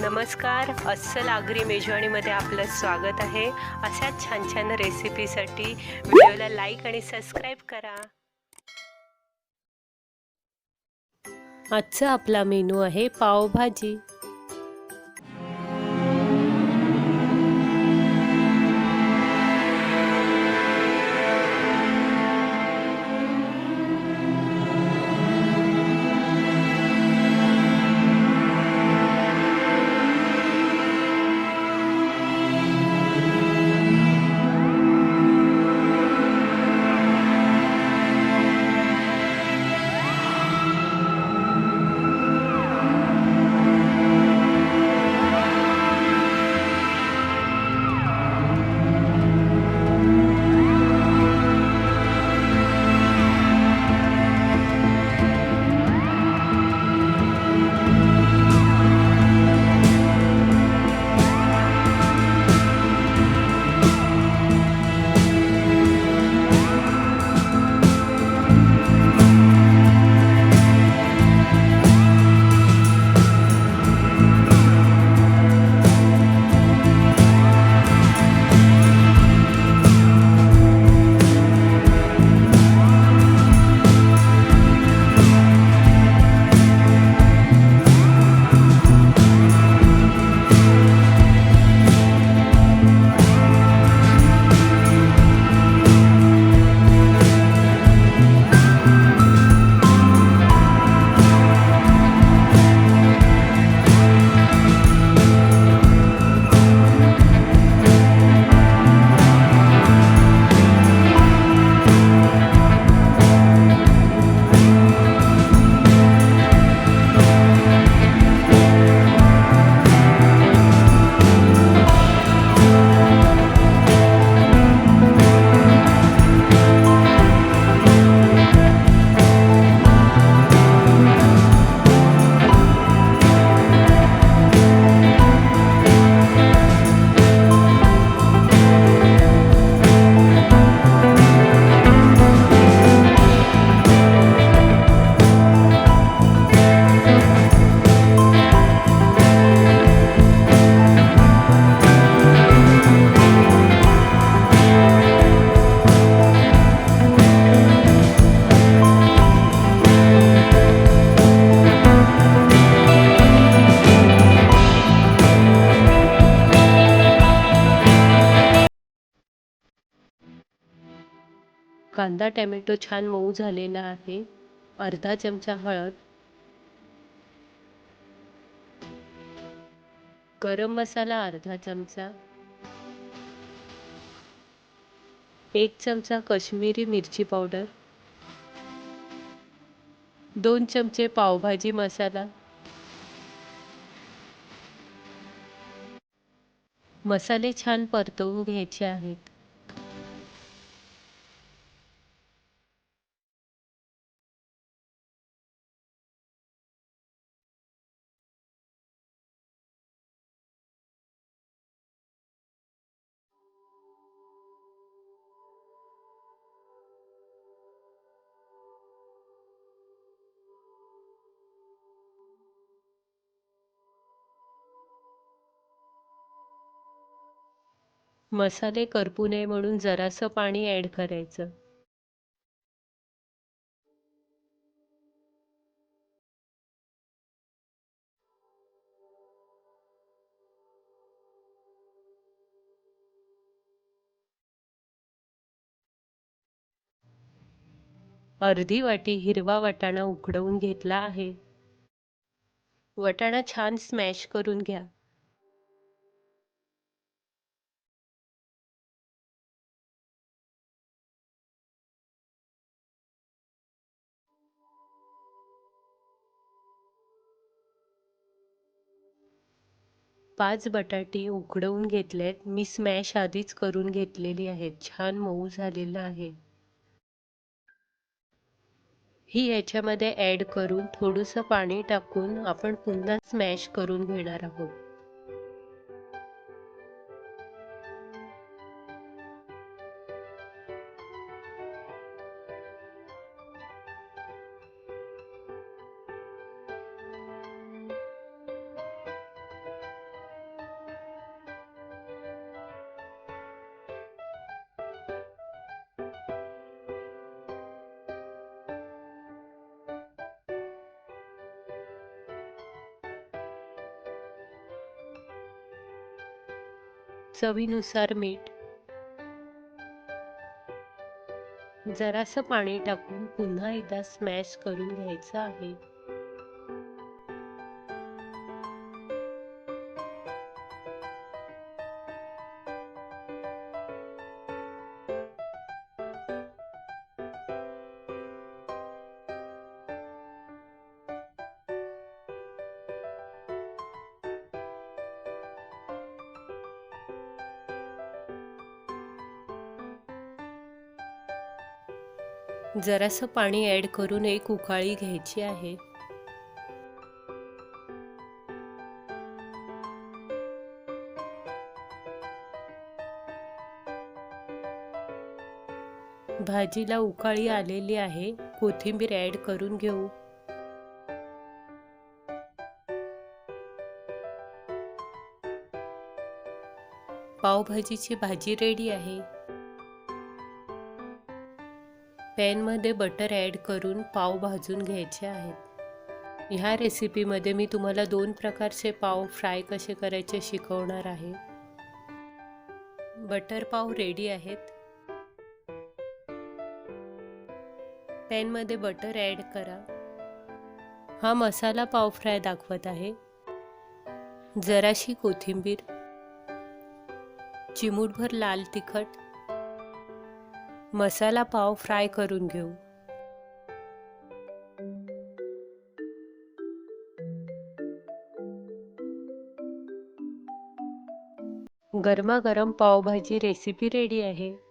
नमस्कार अस्सल आगरी मेजवानीमध्ये आपलं स्वागत आहे. अशाच छान छान रेसिपीसाठी व्हिडिओला लाईक आणि सबस्क्राईब करा. आजचा आपला मेनू आहे पावभाजी. कांदा टॅमॅटो छान मऊ झालेला आहे. अर्धा चमचा हळद. गरम मसाला अर्धा चमचा. एक चमचा कश्मीरी मिरची पावडर. दोन चमचे पावभाजी मसाला. मसाले छान परतवून घ्यायचे आहेत. मसाले करपू नये म्हणून जरासं पाणी ॲड करायचं. अर्धी वाटी हिरवा वाटाणा उकडवून घेतला आहे. वटाणा छान स्मॅश करून घ्या. पाच बटाटे उकडवून घेतलेत. मी स्मॅश आधीच करून घेतलेली आहेत. छान मऊ झालेलं आहे. ही याच्यामध्ये ॲड करून थोडंसं पाणी टाकून आपण पुन्हा स्मॅश करून घेणार आहोत. चवीनुसार मीठ. जरासं पाणी टाकून पुन्हा एकदा स्मॅश करून घ्यायचं आहे. जरासं पाणी ॲड करून एक उकाळी घ्यायची आहे. भाजीला उकाळी आलेली आहे. कोथिंबीर ॲड करून घेऊ. पावभाजीची भाजी रेडी आहे. पॅनमध्ये बटर ॲड करून पाव भाजून घ्यायचे आहेत. ह्या रेसिपीमध्ये मी तुम्हाला दोन प्रकारचे पाव फ्राय कसे करायचे शिकवणार आहे. बटर पाव रेडी आहेत. पॅनमध्ये बटर ॲड करा. हा मसाला पाव फ्राय दाखवत आहे. जराशी कोथिंबीर चिमूटभर लाल तिखट मसाला पाव फ्राय करून घेऊ. गरमागरम पावभाजी रेसिपी रेडी आहे.